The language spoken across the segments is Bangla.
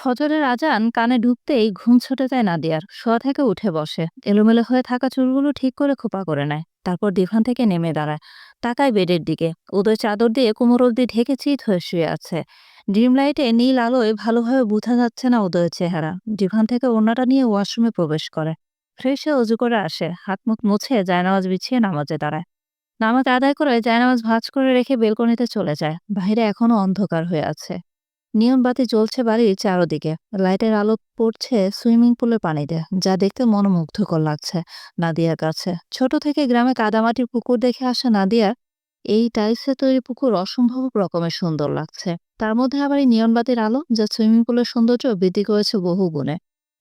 ফজরের আজান কানে ঢুকতেই ঘুম ছুটে যায় নাদিয়ার। শোয়া থেকে উঠে বসে। এলোমেলো হয়ে থাকা চুলগুলো ঠিক করে খোপা করে নেয়। তারপর ডিভান থেকে নেমে দাঁড়ায়। তাকায় বেডের দিকে। উদয় চাদর দিয়ে কোমর অব্দি ঢেকে চিত হয়ে শুয়ে আছে। ড্রিম লাইটে নীল আলোয় ভালোভাবে বোঝা যাচ্ছে না উদয়ের চেহারা। ডিভান থেকে ওড়নাটা নিয়ে ওয়াশরুমে প্রবেশ করে। ফ্রেশ অজু করে আসে। হাত মুখ মুছে জায়নামাজ বিছিয়ে নামাজে দাঁড়ায়। নামাজ আদায় করে জায়নামাজ ভাঁজ করে রেখে বেলকনিতে চলে যায়। বাইরে এখনও অন্ধকার হয়ে আছে। নিয়ন বাতি জ্বলছে বাড়ির চারদিকে। লাইটের আলো পড়ছে সুইমিং পুলের পানিতে, যা দেখতে মনোমুগ্ধকর লাগছে নাদিয়ার কাছে। ছোট থেকে গ্রামে কাদামাটির পুকুর দেখে আসা নাদিয়ার এই টাইলসে তৈরি পুকুর অসম্ভব রকমের সুন্দর লাগছে। তার মধ্যে আবার এই নিয়ন বাতির আলো, যা সুইমিং পুলের সৌন্দর্য বৃদ্ধি করেছে বহু গুণে।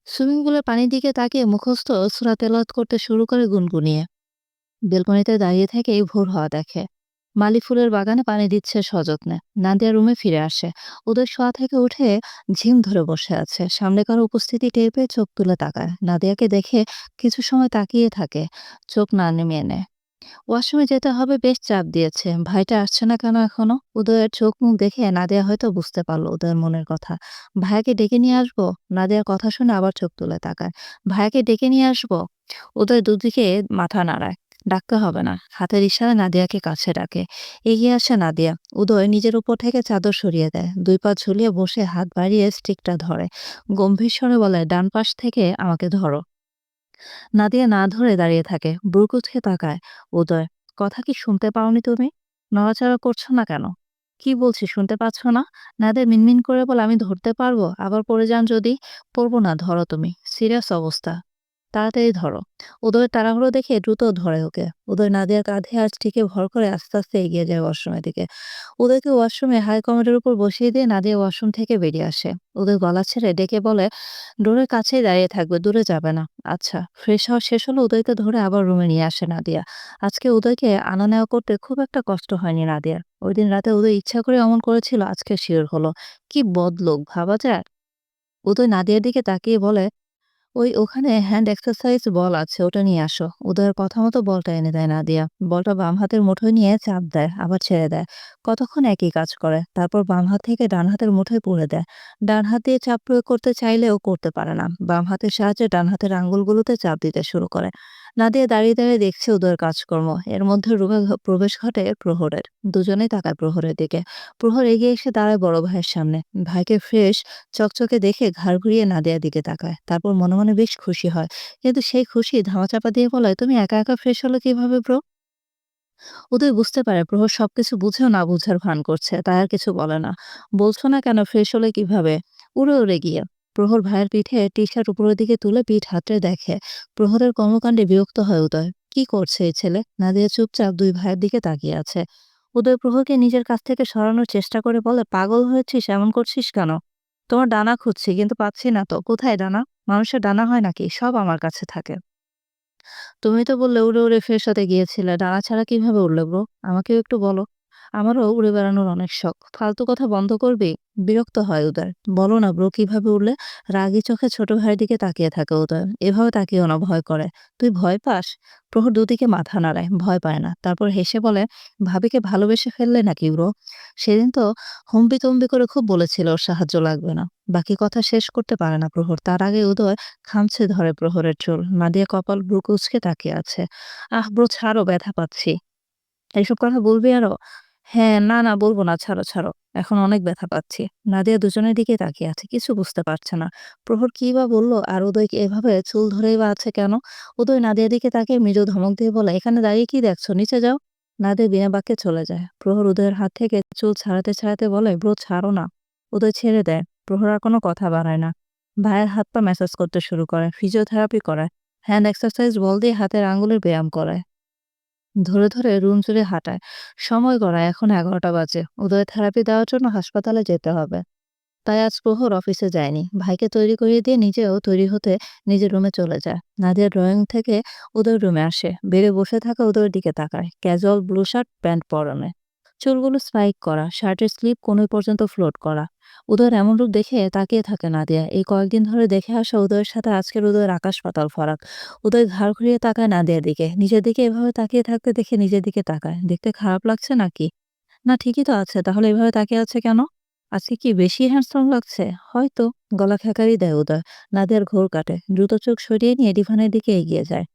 সুইমিং পুলের পানির দিকে তাকিয়ে মুখস্থ সুরা তেলাওয়াত করতে শুরু করে গুনগুনিয়ে। বেলকনিতে দাঁড়িয়ে থেকে এই ভোর হওয়া দেখে। মালি ফুলের বাগানে পানি দিচ্ছে সযত্নে। নাদিয়া রুমে ফিরে আসে। ওদের শোয়া থেকে উঠে ঝিম ধরে বসে আছে। সামনে কারও উপস্থিতি টের পেয়ে চোখ তুলে তাকায়। নাদিয়াকে দেখে কিছু সময় তাকিয়ে থাকে। চোখ না নেমে নেয়। ওয়াশরুমে যেতে হবে বেশ চাপ দিয়েছে। ভাইটা আসছে না কেন এখনও? উদয়ের চোখ মুখ দেখে নাদিয়া হয়তো বুঝতে পারল উদয়ের মনের কথা। ভাইয়াকে ডেকে নিয়ে আসব? নাদিয়ার কথা শুনে আবার চোখ তুলে তাকায়। ভাইয়াকে ডেকে নিয়ে আসব? উদয় দুদিকে মাথা নাড়ায়। ডাকতে হবে না। হাতের ইশারায় নাদিয়াকে কাছে ডাকে। এগিয়ে আসে নাদিয়া। উদয় নিজের উপর থেকে চাদর সরিয়ে দেয়। দুই পা ঝুলিয়ে বসে হাত বাড়িয়ে স্টিকটা ধরে। গম্ভীর স্বরে বলে, ডান পাশ থেকে আমাকে ধরো। নাদিয়া না ধরে দাঁড়িয়ে থাকে। বুরকুচকে তাকায়। উদয়, কথা কি শুনতে পাওনি তুমি? নড়াচড়া করছ না কেন? কি বলছি, শুনতে পাচ্ছ না? নাদের মিনমিন করে বলে, আমি ধরতে পারব? আবার পড়ে যান যদি? পড়ব না, ধরো তুমি। সিরিয়াস অবস্থা। তাড়াতাড়ি ধরো। উদয়ের তাড়াহুড়ো দেখে দ্রুত ধরে ওকে। উদয় নাদিয়ার কাঁধে আর স্টিকে ভর করে আস্তে আস্তে এগিয়ে যায় ওয়াশরুমের দিকে। উদয়কে ওয়াশরুমে হাই কমেডের উপর বসিয়ে দিয়ে নাদিয়া ওয়াশরুম থেকে বেরিয়ে আসে। উদয় গলা ছেড়ে ডেকে বলে, ডোরের কাছেই দাঁড়িয়ে থাকবে, দূরে যাবে না। আচ্ছা ফ্রেশ হওয়া শেষ হলো, উদয়কে ধরে আবার রুমে নিয়ে আসে নাদিয়া। আজকে উদয়কে আনা নেওয়া করতে খুব একটা কষ্ট হয়নি নাদিয়ার ওই দিন রাতে উদয় ইচ্ছা করে অমন করেছিল, আজকে শিওর হলো। কি বদলোক, ভাবা যায়? উদয় নাদিয়ার দিকে তাকিয়ে বলে ওই ওখানে হ্যান্ড এক্সারসাইজ বল আছে, ওটা নিয়ে আসো। উদয়ের কথা মতো বলটা এনে দেয় নাদিয়া। বলটা বাম হাতের মুঠোয় নিয়ে চাপ দেয়, আবার ছেড়ে দেয়। কতক্ষণ একই কাজ করে? তারপর বাম হাত থেকে ডান হাতের মুঠোয় পুড়ে দেয়। ডান হাত দিয়ে চাপ প্রয়োগ করতে চাইলেও করতে পারে না। বাম হাতের সাহায্যে ডান হাতের আঙ্গুলগুলোতে চাপ দিতে শুরু করে। নাদিয়া দাঁড়িয়ে দাঁড়িয়ে দেখছে উদয়ের কাজকর্ম। এর মধ্যে রুমে প্রবেশ ঘটে প্রহরের। দুজনেই তাকায় প্রহরের দিকে। প্রহর এগিয়ে এসে দাঁড়ায় বড় ভাইয়ের সামনে। ভাইকে ফ্রেশ, চকচকে দেখে ঘাড় ঘুরিয়ে নাদিয়ার দিকে তাকায়। তারপর মনে মনে বেশ খুশি হয়। কিন্তু সেই খুশি ধামাচাপা দিয়ে বলে, তুমি একা একা ফ্রেশ হলো কীভাবে ব্রো? উদয় বুঝতে পারে প্রহর সবকিছু বুঝেও না বুঝার ভান করছে। তাই আর কিছু বলে না। বলছো না কেন ফ্রেশ হলে কীভাবে? উড়ে উড়ে গিয়ে। প্রহর ভাইয়ের পিঠে টি শার্ট উপরের দিকে তুলে পিঠ হাতড়ে দেখে। প্রহরের কর্মকাণ্ডে বিরক্ত হয় উদয়। কি করছে এই ছেলে? নাদিয়া চুপচাপ দুই ভাইয়ের দিকে তাকিয়ে আছে। উদয় প্রহরকে নিজের কাছ থেকে সরানোর চেষ্টা করে বলে, পাগল হয়েছিস? এমন করছিস কেন? তোমার ডানা খুঁজছি, কিন্তু পাচ্ছি না তো। কোথায় ডানা? মানুষের ডানা হয় নাকি? সব আমার কাছে থাকে। তুমি তো বললে উড়ে উড়ে ফের হতে গিয়েছিলে। ডানা ছাড়া কীভাবে উড়লে ব্রো? আমাকেও একটু বলো। আমারও উড়ে বেড়ানোর অনেক শখ। ফালতু কথা বন্ধ করবি, বিরক্ত হয় উদয় বলো না ব্রো, কীভাবে উড়লে? রাগী চোখে ছোট ভাইয়ের দিকে তাকিয়ে থাকে উদয় এভাবে তাকিয়েও না, ভয় করে। তুই ভয় পাস? প্রহর দুদিকে মাথা নাড়ায়, ভয় পায় না। তারপর হেসে বলে, ভাবিকে ভালোবেসে ফেললে নাকি ব্রো? সেদিন তো হম্বি তম্বি করে খুব বলেছিল, ওর সাহায্য লাগবে না। বাকি কথা শেষ করতে পারে না প্রহর। তার আগে উদয় খামছে ধরে প্রহরের চুল। নাদিয়া কপাল ব্রু কুচকে তাকিয়ে আছে। আহ ব্রো, ছাড়ো, ব্যথা পাচ্ছি। এইসব কথা বলবি আরও? হ্যাঁ না না, বলব না, ছাড়ো ছাড়ো। এখন অনেক ব্যথা পাচ্ছি। নাদিয়া দুজনের দিকে তাকিয়ে আছে, কিছু বুঝতে পারছে না। প্রহর কি বা বলল, আর উদয়কে এভাবে চুল ধরেই বা আছে কেন? উদয় নাদিয়ার দিকে তাকিয়ে মৃদু ধমক দিয়ে বলে, এখানে দাঁড়িয়ে কি দেখছ? নিচে যাও। নাদিয়া বিনা বাক্যে চলে যায়। প্রহর উদয়ের হাত থেকে চুল ছাড়াতে ছাড়াতে বলে, ব্রো, ছাড়ো না। উদয় ছেড়ে দেয়। প্রহর আর কোনো কথা বাড়ায় না। ভাইয়ের হাত পা ম্যাসাজ করতে শুরু করে, ফিজিওথেরাপি করায়। হ্যান্ড এক্সারসাইজ বল দিয়ে হাতের আঙ্গুলের ব্যায়াম করায়। ধরে ধরে রুম জুড়ে হাঁটায়। সময় গড়ায়, এখন এগারোটা বাজে। উদয় থেরাপি দেওয়ার জন্য হাসপাতালে যেতে হবে। তাই আজ প্রহর অফিসে যায়নি। ভাইকে তৈরি করিয়ে দিয়ে নিজেও তৈরি হতে নিজের রুমে চলে যায়। নাদিয়া ড্রয়িং থেকে উদয় রুমে আসে। বেড়ে বসে থাকা উদয়ের দিকে তাকায়। ক্যাজুয়াল ব্লু শার্ট প্যান্ট পরনে। চুলগুলো স্পাইক করা শার্টের স্লিপ কোনোই পর্যন্ত ফ্লোট করা। উদয়ের এমন রূপ দেখে তাকিয়ে থাকে না নাদিয়া। এই কয়েকদিন ধরে দেখে আসা উদয়ের সাথে আজকের উদয়ের আকাশ পাতাল ফারাক। উদয় ঘাড় ঘুরিয়ে তাকায় নাদিয়ার দিকে। নিজের দিকে এভাবে তাকিয়ে থাকতে দেখে নিজের দিকে তাকায়। দেখতে খারাপ লাগছে নাকি? না, ঠিকই তো আছে। তাহলে এভাবে তাকিয়ে আছে কেন? আজকে কি বেশি হ্যান্ডসাম লাগছে? হয়তো। গলা খেকারি দেয় উদয়। নাদিয়ার ঘোর কাটে। দ্রুত চোখ সরিয়ে নিয়ে ডিভানের দিকে এগিয়ে যায়।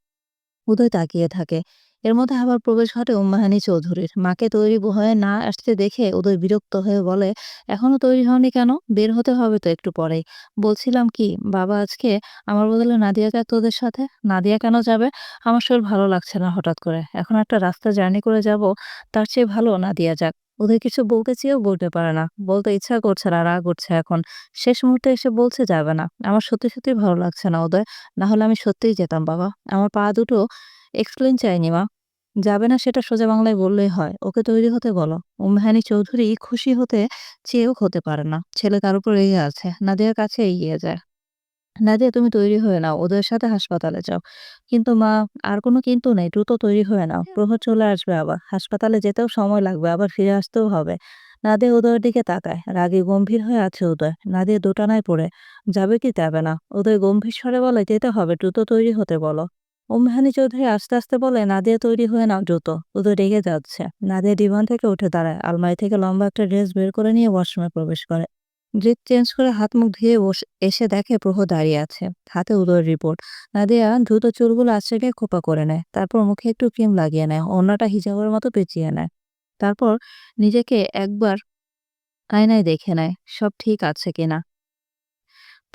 উদয় তাকিয়ে থাকে। এর মধ্যে আবার প্রবেশ ঘটে উম্মাহানি চৌধুরীর। মাকে তৈরি হয়ে না আসতে দেখে উদয় বিরক্ত হয়ে বলে, এখনও তৈরি হওনি কেন? বের হতে হবে তো একটু পরেই। বলছিলাম, কি, বাবা আজকে আমার বদলে নাদিয়া যাক তোদের সাথে? নাদিয়া কেন যাবে? আমার শরীর ভালো লাগছে না হঠাৎ করে। এখন একটা রাস্তা জার্নি করে যাব, তার চেয়ে ভালো নাদিয়া যাক। ওদের কিছু বলতে চেয়েও বলতে পারে না। বলতে ইচ্ছা করছে না, রাগ উঠছে এখন। শেষ মুহূর্তে এসে বলছে, যাবে না। আমার সত্যি সত্যি ভালো লাগছে না ওদের না হলে আমি সত্যিই যেতাম, বাবা। আমার পা দুটো এক্সপ্লেন চাইনি মা যাবে না সেটা সোজা বাংলায় বললেই হয়। ওকে তৈরি হতে বলো। উম্মেহানি চৌধুরী খুশি হতে চেয়েও হতে পারে না। ছেলে তার উপর এগিয়ে আছে? নাদিয়ার কাছে এগিয়ে যায়। নাদিয়া, তুমি তৈরি হয়ে নাও। ওদের সাথে হাসপাতালে যাও। কিন্তু মা, আর কোনো কিন্তু নেই। দ্রুত তৈরি হয়ে নাও। প্রহর চলে আসবে আবার। হাসপাতালে যেতেও সময় লাগবে। আবার ফিরে আসতেও হবে। নাদিয়া উদয়ের দিকে তাকায়। রাগে গম্ভীর হয়ে আছে উদয়। নাদিয়া দোটানায় পড়ে। যাবে কি যাবে না? উদয় গম্ভীর স্বরে বলে, যেতে হবে। দ্রুত তৈরি হতে বলো। উম্মেহানি চৌধুরী আস্তে আস্তে বলে, নাদিয়া তৈরি হয়ে নাও দ্রুত উদয় রেগে যাচ্ছে। নাদিয়া ডিভান থেকে উঠে দাঁড়ায়। আলমারি থেকে লম্বা একটা ড্রেস বের করে নিয়ে ওয়াশরুমে প্রবেশ করে। ড্রেস চেঞ্জ করে হাত মুখ ধুয়ে বসে এসে দেখে প্রহ দাঁড়িয়ে আছে। হাতে উদয়ের রিপোর্ট। নাদিয়া দ্রুত চুলগুলো নিয়ে খোপা করে নেয়। তারপর মুখে একটু ক্রিম লাগিয়ে নেয়। অন্যটা হিজাবের মতো পেঁচিয়ে নেয়। তারপর নিজেকে একবার আয়নায় দেখে নেয়, সব ঠিক আছে কিনা।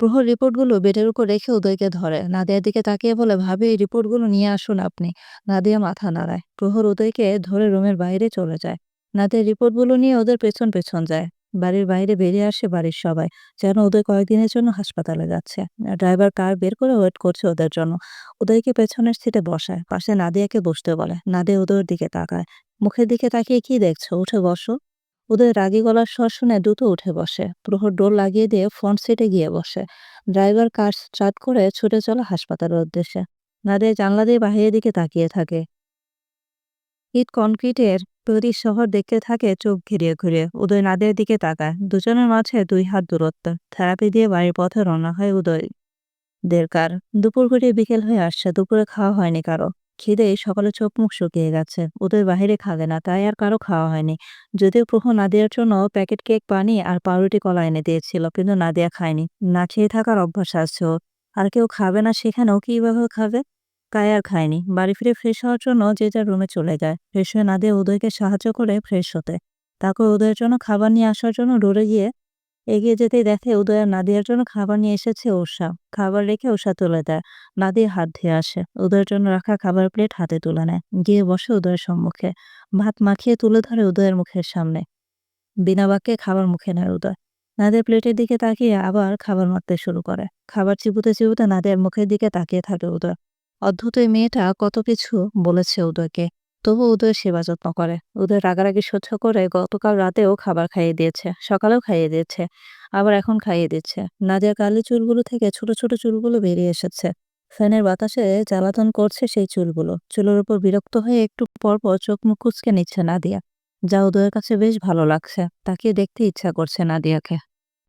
প্রহর রিপোর্টগুলো বেডের উপর রেখে উদয়কে ধরে। নাদিয়ার দিকে তাকিয়ে বলে, ভাবে, এই রিপোর্টগুলো নিয়ে আসুন আপনি। নাদিয়া মাথা নাড়ায়। প্রহর উদয়কে ধরে রুমের বাইরে চলে যায়। নাদিয়া রিপোর্টগুলো নিয়ে ওদের পেছন পেছন যায়। বাড়ির বাইরে বেরিয়ে আসে বাড়ির সবাই, যেন উদয় কয়েকদিনের জন্য হাসপাতালে যাচ্ছে। ড্রাইভার কার বের করে ওয়েট করছে ওদের জন্য। উদয়কে পেছনের সিটে বসায়। পাশে নাদিয়াকে বসতে বলে। নাদিয়া উদয়ের দিকে তাকায়। মুখের দিকে তাকিয়ে কি দেখছ? উঠে বসো। উদয় রাগি গলার স্বর শুনে দ্রুত উঠে বসে। প্রহর ডোর লাগিয়ে দিয়ে ফ্রন্ট সিটে গিয়ে বসে। ড্রাইভার কার স্টার্ট করে ছুটে চলে হাসপাতালের উদ্দেশ্যে। নাদিয়া জানলা দিয়ে বাহিরের দিকে তাকিয়ে থাকে। ইট কনক্রিটের তৈরি শহর দেখতে থাকে চোখ ঘিরিয়ে ঘুরিয়ে। উদয় নাদের দিকে তাকায়। দুজনের মাঝে দুই হাত দূরত্ব। থেরাপি দিয়ে বাড়ির পথে রওনা হয় উদয়। দের কার। দুপুর ঘুরিয়ে বিকেল হয়ে আসছে। দুপুরে খাওয়া হয়নি কারও। খিদে সকালে চোখ মুখ শুকিয়ে গেছে। ওদের বাহিরে খাবে না, তাই আর কারও খাওয়া হয়নি। যদিও প্রহ নাদিয়ার জন্য প্যাকেট কেক, পানি আর পাউরুটি কলা এনে দিয়েছিল, কিন্তু না নাদিয়া খায়নি। না খেয়ে থাকার অভ্যাস আছে আর কেউ খাবে না সেখানেও কীভাবে খাবে? কায় আর খায়নি। বাড়ি ফিরে ফ্রেশ হওয়ার জন্য যে যার রুমে চলে যায়। ফ্রেশ হয়ে না দিয়ে উদয়কে সাহায্য করে ফ্রেশ হতে। তারপর ওদের জন্য খাবার নিয়ে আসার জন্য ডরে গিয়ে এগিয়ে যেতেই দেখে উদয় আর নাদিয়ার জন্য খাবার নিয়ে এসেছে উষা খাবার রেখে উষা তুলে দেয়। নাদিয়া হাত ধুয়ে আসে। উদয়ের জন্য রাখা খাবার প্লেট হাতে তুলে নেয়। গিয়ে বসে উদয়ের সম্মুখে। ভাত মাখিয়ে তুলে ধরে উদয়ের মুখের সামনে। বিনা বাক্যে খাবার মুখে নেয় উদয়। নাদের প্লেটের দিকে তাকিয়ে আবার খাবার মারতে শুরু করে। খাবার চিবুতে চিবুতে নাদের মুখের দিকে তাকিয়ে থাকে উদয়। অদ্ভুত মেয়েটা কত কিছু বলেছে উদয়কে। তবু উদয় সেবা যত্ন করে। উদয় রাগারাগি সহ্য করে গতকাল রাতেও খাবার খাইয়ে দিয়েছে, সকালেও খাইয়ে দিয়েছে, আবার এখন খাইয়ে দিচ্ছে। নাদিয়া কালি চুলগুলো থেকে ছোট ছোট চুলগুলো বেরিয়ে এসেছে। ফ্যানের বাতাসে জ্বালাতন করছে সেই চুলগুলো। চুলের উপর বিরক্ত হয়ে একটু পরপর চোখ মুখ কুচকে নিচ্ছে নাদিয়া। যা উদয়ের কাছে বেশ ভালো লাগছে। তাকে দেখতে ইচ্ছা করছে নাদিয়াকে।